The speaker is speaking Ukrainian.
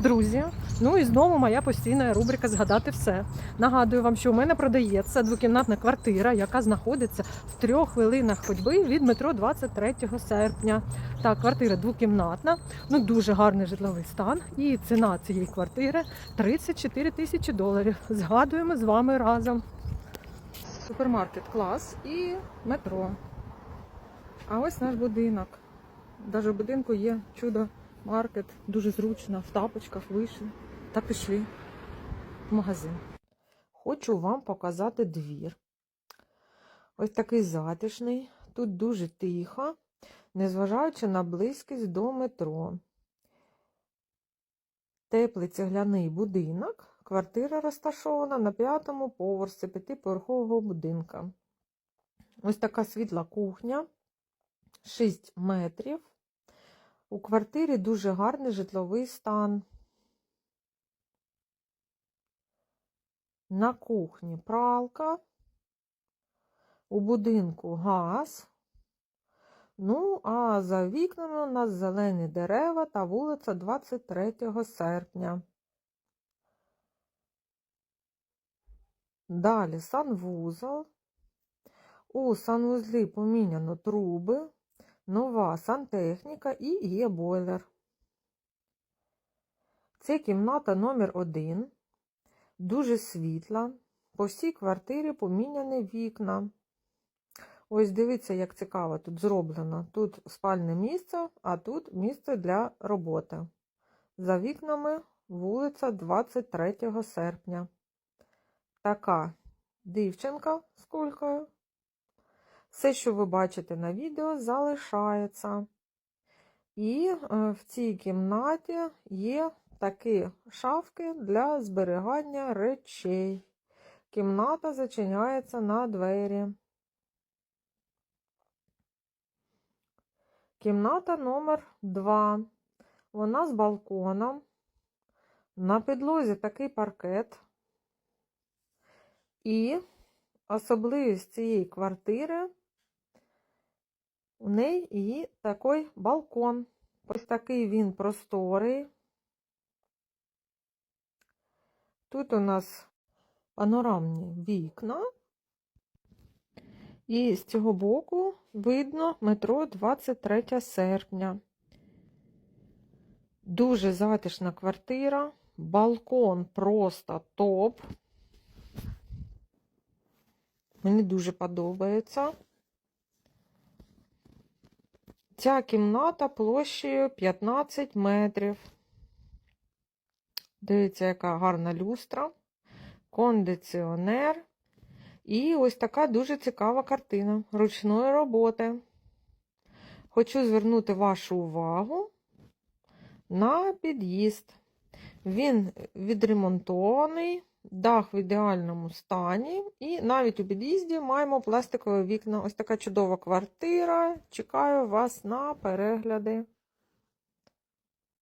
Друзі, ну і знову моя постійна рубрика Згадати все. Нагадую вам, що у мене продається двокімнатна квартира, яка знаходиться в трьох хвилинах ходьби від метро 23 серпня. Так, квартира двокімнатна, ну дуже гарний житловий стан. І ціна цієї квартири 34 тисячі доларів. Згадуємо з вами разом. Супермаркет клас і метро. А ось наш будинок. Навіть в будинку є чудо маркет, дуже зручно, в тапочках вийшли та пішли в магазин. Хочу вам показати двір. Ось такий затишний, тут дуже тихо, незважаючи на близькість до метро. Теплий цегляний будинок. Квартира розташована на п'ятому поверсі п'ятиповерхового будинка. Ось така світла кухня, 6 метрів. У квартирі дуже гарний житловий стан. На кухні пралка, у будинку газ. Ну, а за вікнами у нас зелені дерева та вулиця 23 серпня. Далі санвузол. У санвузлі поміняно труби нова сантехніка і є бойлер. Це кімната номер один, дуже світла. По всій квартирі поміняні вікна. Ось дивіться, як цікаво тут зроблено. Тут спальне місце, а тут місце для роботи. За вікнами вулиця 23 серпня. Така дівчинка з кулькою. Все, що ви бачите на відео, залишається. І е, в цій кімнаті є такі шафки для зберігання речей. Кімната зачиняється на двері. Кімната номер 2. Вона з балконом. На підлозі такий паркет. І особливість цієї квартири у неї і такий балкон. Ось такий він просторий. Тут у нас панорамні вікна. І з цього боку видно метро 23 серпня. Дуже затишна квартира, балкон просто топ. Мені дуже подобається. Ця кімната площею 15 метрів. Дивіться, яка гарна люстра, кондиціонер. І ось така дуже цікава картина ручної роботи. Хочу звернути вашу увагу на під'їзд. Він відремонтований, дах в ідеальному стані, і навіть у під'їзді маємо пластикові вікна. Ось така чудова квартира. Чекаю вас на перегляди.